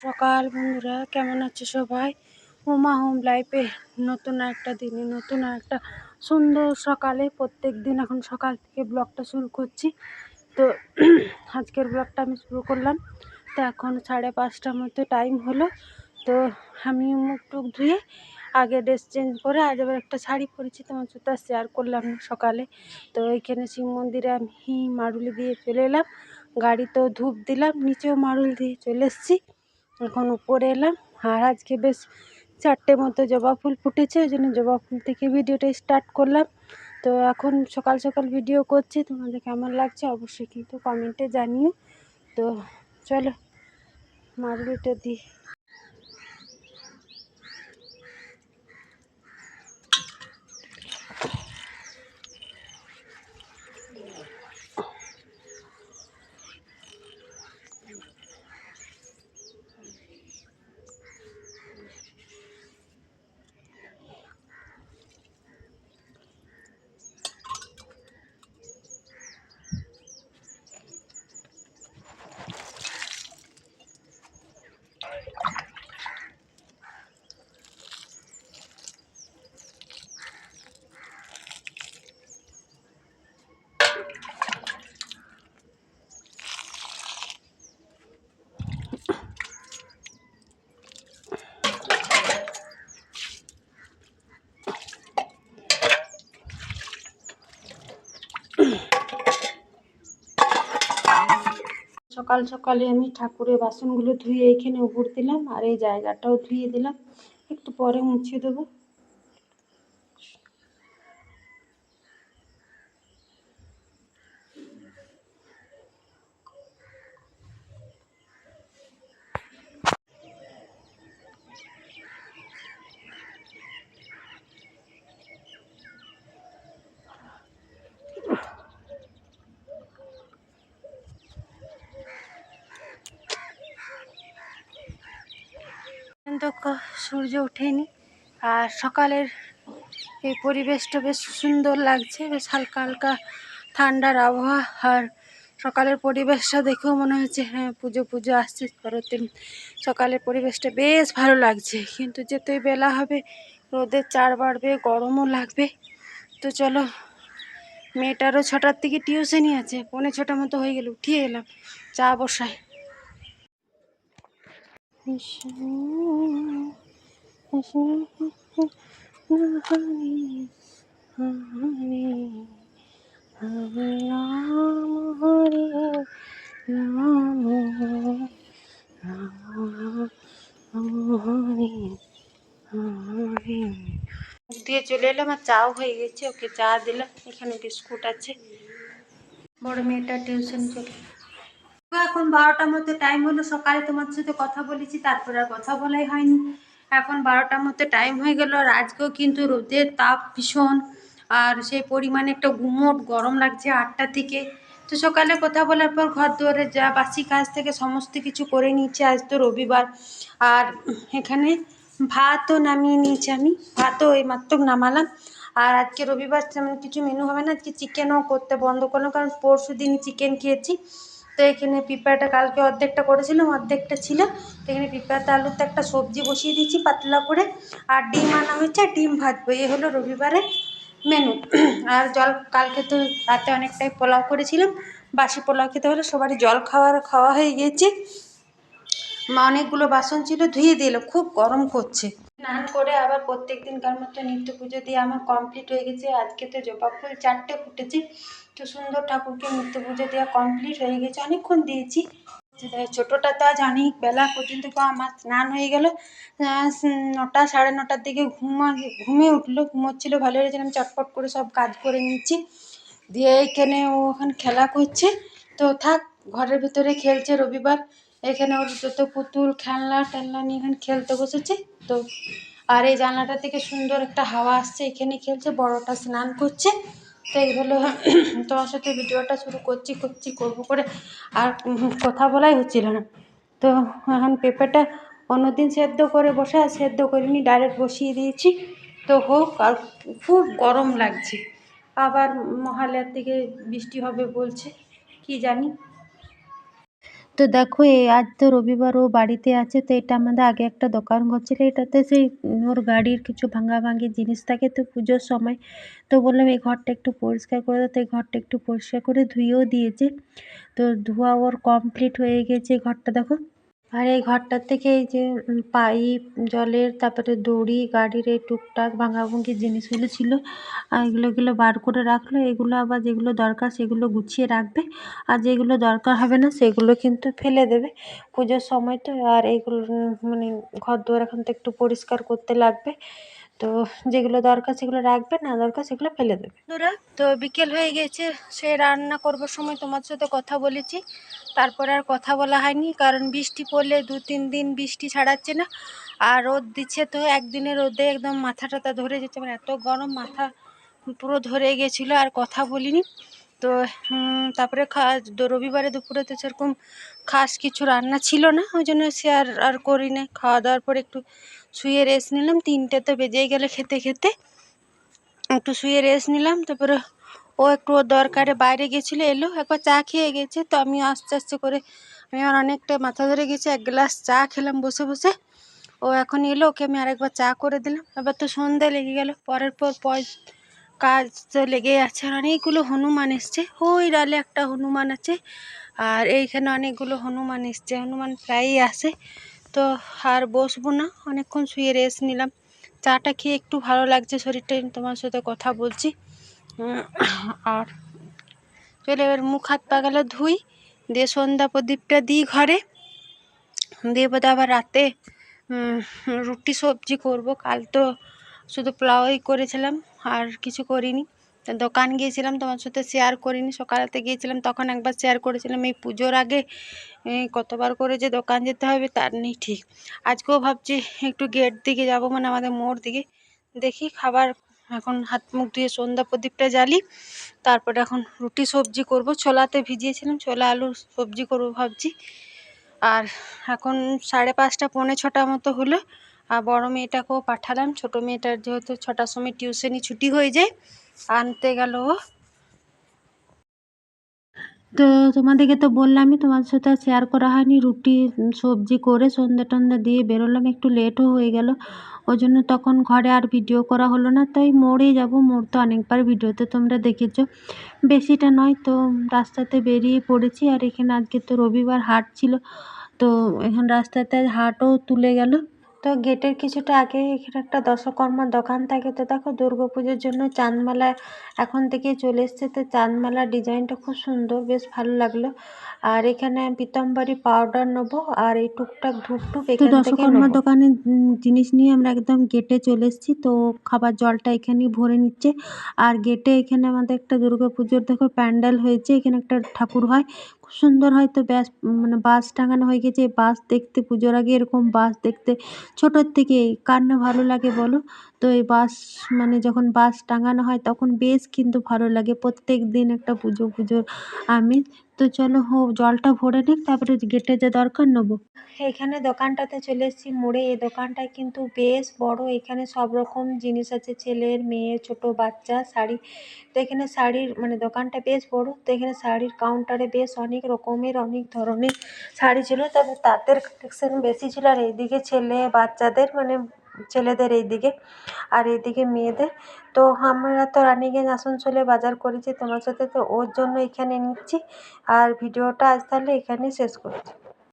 সকাল, বন্ধুরা। কেমন আছে সবাই? উমা হোম লাইফে নতুন একটা দিনে, নতুন একটা সুন্দর সকালে। প্রত্যেক দিন এখন সকাল থেকে ব্লগটা শুরু করছি। তো আজকের ব্লগটা আমি শুরু করলাম। তো এখন সাড়ে পাঁচটার মতো টাইম হলো। তো আমি মুখ টুক ধুয়ে আগে ড্রেস চেঞ্জ করে আজ আবার একটা শাড়ি পরেছি, তোমার সাথে শেয়ার করলাম সকালে। তো এইখানে শিব মন্দিরে আমি মারুলি দিয়ে চলে এলাম। গাড়িতেও ধূপ দিলাম, নিচেও মারুল দিয়ে চলে এসেছি। এখন উপরে এলাম। আর আজকে বেশ চারটে মতো জবা ফুল ফুটেছে, ওই জন্য জবা ফুল থেকে ভিডিওটা স্টার্ট করলাম। তো এখন সকাল সকাল ভিডিও করছি, তোমাদের কেমন লাগছে অবশ্যই কিন্তু কমেন্টে জানিও। তো চলো মারুলিটা দিই। সকাল সকালে আমি ঠাকুরের বাসনগুলো ধুয়ে এখানে উপর দিলাম আর এই জায়গাটাও ধুয়ে দিলাম। একটু পরে মুছে দেবো। তো ক- সূর্য ওঠেনি। আর সকালের এই পরিবেশটা বেশ সুন্দর লাগছে, বেশ হালকা হালকা ঠান্ডার আবহাওয়া। আর সকালের পরিবেশটা দেখেও মনে হচ্ছে হ্যাঁ পুজো পুজো আসছে দিন সকালের পরিবেশটা বেশ ভালো লাগছে। কিন্তু যেতেই বেলা হবে, রোদের চার বাড়বে, গরমও লাগবে। তো চলো, মেয়েটারও ছটার থেকে টিউশনই আছে, পৌনে ছটা মতো হয়ে গেল, উঠিয়ে এলাম চা বসায়। দিয়ে চলে এলাম আর চাও হয়ে গেছে, ওকে চা দিলাম। এখানে বিস্কুট আছে। বড় মেয়েটা টিউশন চলে এখন বারোটার মতো টাইম হলো, সকালে তোমার সাথে কথা বলেছি, তারপর আর কথা বলাই হয়নি। এখন বারোটার মতো টাইম হয়ে গেল আর আজকেও কিন্তু রোদের তাপ ভীষণ। আর সেই পরিমাণে একটা গুমোট গরম লাগছে আটটা থেকে। তো সকালে কথা বলার পর ঘর দুয়ারে যা বাসি কাজ থেকে সমস্ত কিছু করে নিয়েছি, আজ তো রবিবার। আর এখানে ভাতও নামিয়ে নিয়েছি আমি, ভাতও এইমাত্র নামালাম। আর আজকে রবিবার তেমন কিছু মেনু হবে না, আজকে চিকেনও করতে বন্ধ করলাম, কারণ পরশু দিন চিকেন খেয়েছি। তো এখানে পিঁপড়াটা কালকে অর্ধেকটা করেছিলাম, অর্ধেকটা ছিল। এখানে পিঁপড়াতে আলুতে একটা সবজি বসিয়ে দিয়েছি পাতলা করে। আর ডিম আনা হয়েছে ডিম ভাজবো। এই হলো রবিবারে মেনু আর জল কালকে তো রাতে অনেকটাই পোলাও করেছিলাম। বাসি পোলাও খেতে হলে সবারই জল খাওয়ার, খাওয়া হয়ে গিয়েছে মা অনেকগুলো বাসন ছিল, ধুয়ে দিল খুব গরম করছে। স্নান করে আবার প্রত্যেক দিনকার মতো নিত্য পুজো দিয়ে আমার কমপ্লিট হয়ে গেছে। আজকে তো জবা ফুল চারটে ফুটেছে। তো সুন্দর ঠাকুরকে নিত্য পুজো দেওয়া কমপ্লিট হয়ে গেছে। অনেকক্ষণ দিয়েছি। ছোটোটা তো আজ অনেক বেলা পর্যন্ত আমার স্নান হয়ে গেল। নটা সাড়ে নটার দিকে ঘুমা ঘুমিয়ে উঠল, ঘুমোচ্ছিলো, ভালো হয়েছে আমি চটপট করে সব কাজ করে নিচ্ছি দিয়ে এইখানে ও ওখানে খেলা করছে। তো থাক, ঘরের ভিতরে খেলছে রবিবার। এখানে ওর যত পুতুল, খেলনা টেলনা নিয়ে এখানে খেলতে বসেছে। তো আর এই জানলাটা থেকে সুন্দর একটা হাওয়া আসছে। এখানে খেলছে, বড়টা স্নান করছে। তো এই হলো তোমার সাথে ভিডিওটা শুরু করছি করছি, করব করে। আর কথা বলাই হচ্ছিল না। তো এখন পেঁপেটা অন্যদিন সেদ্ধ করে বসে, আর সেদ্ধ করিনি, ডাইরেক্ট বসিয়ে দিয়েছি। তো হোক, আর খুব গরম লাগছে। আবার মহালয়ার থেকে বৃষ্টি হবে বলছে, কি জানি। তো দেখো এই আজ তো রবিবার, ও বাড়িতে আছে, তো এটা আমাদের আগে একটা দোকান ঘর ছিল এটাতে সেই ওর গাড়ির কিছু ভাঙা ভাঙি জিনিস থাকে, তো পুজোর সময় তো বললাম, এই ঘরটা একটু পরিষ্কার করে দাও। তো এই ঘরটা একটু পরিষ্কার করে ধুয়েও দিয়েছে। তো ধোয়া ওর কমপ্লিট হয়ে গেছে ঘরটা, দেখো। আর এই ঘরটার থেকে এই যে পাইপ, জলের, তারপরে দড়ি, গাড়ির এই টুকটাক ভাঙাভুঙ্গি জিনিসগুলো ছিল আর এগুলো এগুলো বার করে রাখল। এগুলো আবার যেগুলো দরকার সেগুলো গুছিয়ে রাখবে। আর যেগুলো দরকার হবে না সেগুলো কিন্তু ফেলে দেবে। পুজোর সময় তো আর এইগুলো মানে ঘর দুয়ার এখন তো একটু পরিষ্কার করতে লাগবে। তো যেগুলো দরকার সেগুলো রাখবে, না দরকার সেগুলো ফেলে দেবে। বন্ধুরা, তো বিকেল হয়ে গেছে, সে রান্না করবার সময় তোমার সাথে কথা বলেছি। তারপরে আর কথা বলা হয়নি, কারণ বৃষ্টি পড়লে দু তিন দিন বৃষ্টি ছাড়াচ্ছে না, আর রোদ দিচ্ছে তো একদিনের রোদে একদম মাথা টাথা ধরে যাচ্ছে। মানে এত গরম, মাথা পুরো ধরে গেছিল, আর কথা বলিনি। তো তারপরে খা, দ- রবিবারে দুপুরে তো সেরকম খাস কিছু রান্না ছিল না, ওই জন্য সে আর আর করি না খাওয়া দাওয়ার পরে একটু শুয়ে রেস্ট নিলাম। তিনটে তো বেজেই গেলে খেতে খেতে। একটু শুয়ে রেস্ট নিলাম, তারপরে ও একটু ওর দরকারে বাইরে গেছিল, এলো, একবার চা খেয়ে গেছে। তো আমি আস্তে আস্তে করে, আমি আমার অনেকটা মাথা ধরে গেছি, এক গ্লাস চা খেলাম বসে বসে। ও এখন এলো, ওকে আমি আরেকবার চা করে দিলাম। এবার তো সন্ধ্যা লেগে গেল, পরের পর পর কাজ তো লেগেই আছে। আর অনেকগুলো হনুমান এসছে। ওই ডালে একটা হনুমান আছে। আর এইখানে অনেকগুলো হনুমান এসছে। হনুমান প্রায়ই আসে। তো আর বসবো না। অনেকক্ষণ শুয়ে রেস্ট নিলাম। চাটা খেয়ে একটু ভালো লাগছে শরীরটা তোমার সাথে কথা বলছি। আর চলে এবার মুখ হাত পা গেলে ধুই। দিয়ে সন্ধ্যা প্রদীপটা দিই ঘরে। দিয়ে বোধ আবার রাতে রুটি সবজি করব। কাল তো শুধু পোলাওই করেছিলাম, আর কিছু করিনি। দোকান গিয়েছিলাম, তোমার সাথে শেয়ার করিনি। সকালেতে গিয়েছিলাম, তখন একবার শেয়ার করেছিলাম, এই পুজোর আগে কতবার করে যে দোকান যেতে হবে তার নেই ঠিক। আজকেও ভাবছি একটু গেট দিকে যাব মানে আমাদের মোড় দিকে। দেখি খাবার, এখন হাত মুখ ধুয়ে সন্ধ্যা প্রদীপটা জ্বালি, তারপরে এখন রুটি সবজি করব। ছোলাতে ভিজিয়েছিলাম, ছোলা, আলু সবজি করব ভাবছি। আর এখন সাড়ে পাঁচটা, পৌনে ছটা মতো হলো। আর বড় মেয়েটাকেও পাঠালাম, ছোট মেয়েটার যেহেতু ছটার সময় টিউশনি ছুটি হয়ে যায় আনতে গেল। তো তোমাদেরকে তো বললামই তোমার সাথে শেয়ার করা হয়নি। রুটি, সবজি করে সন্ধ্যে টন্ধে দিয়ে বেরোলাম, একটু লেটও হয়ে গেল। ওই জন্য তখন ঘরে আর ভিডিও করা হলো না, তাই মোড়ে যাব। মোড় তো অনেকবার ভিডিওতে তোমরা দেখেছ। বেশিটা নয়, তো রাস্তাতে বেরিয়ে পড়েছি। আর এখানে আজকে তো রবিবার হাট ছিল, তো এখন রাস্তাতে হাটও তুলে গেল। তো গেটের কিছুটা আগে এখানে একটা দশকর্মার দোকান থাকে। তো দেখো দুর্গা পুজোর জন্য চাঁদমালা এখন থেকেই চলে এসছে। তো চাঁদমালার ডিজাইনটা খুব সুন্দর বেশ ভালো লাগল। আর এখানে পিতাম্বরী পাউডার নেব আর এই টুকটাক ধূপ টুপ এখান থেকে দশকর্মার দোকানে জিনিস নিয়ে আমরা একদম গেটে চলে এসেছি। তো খাবার জলটা এখানেই ভরে নিচ্ছে। আর গেটে এখানে আমাদের একটা দুর্গা পুজোর দেখো প্যান্ডেল হয়েছে। এখানে একটা ঠাকুর হয়। সুন্দর হয়তো ব্যাস মানে বাস টাঙানো হয়ে গেছে। বাস দেখতে, পুজোর আগে এরকম বাস দেখতে ছোটোর থেকে কার না ভালো লাগে বলো? তো এই বাস মানে যখন বাস টাঙানো হয় তখন বেশ কিন্তু ভালো লাগে। প্রত্যেক দিন একটা পুজো, পুজোর আমি তো চলো হো, জলটা ভরে নিক, তারপরে গেটে যা দরকার নেব। এখানে দোকানটাতে চলে এসেছি মোড়ে। এই দোকানটায় কিন্তু বেশ বড়। এখানে সব রকম জিনিস আছে, ছেলের মেয়ে, ছোট বাচ্চা, শাড়ি। তো এখানে শাড়ির মানে দোকানটা বেশ বড়। তো এখানে শাড়ির কাউন্টারে বেশ অনেক রকমের, অনেক ধরনের শাড়ি ছিল। তবে তাঁতের কালেকশন বেশি ছিল। আর এইদিকে ছেলে বাচ্চাদের মানে ছেলেদের এই দিকে আর এইদিকে মেয়েদের। তো আমরা তো রানিগঞ্জ আসানসোলে বাজার করেছি তোমার সাথে, তো ওর জন্য এখানে নিচ্ছি। আর ভিডিওটা আজ তাহলে এখানেই শেষ করছি।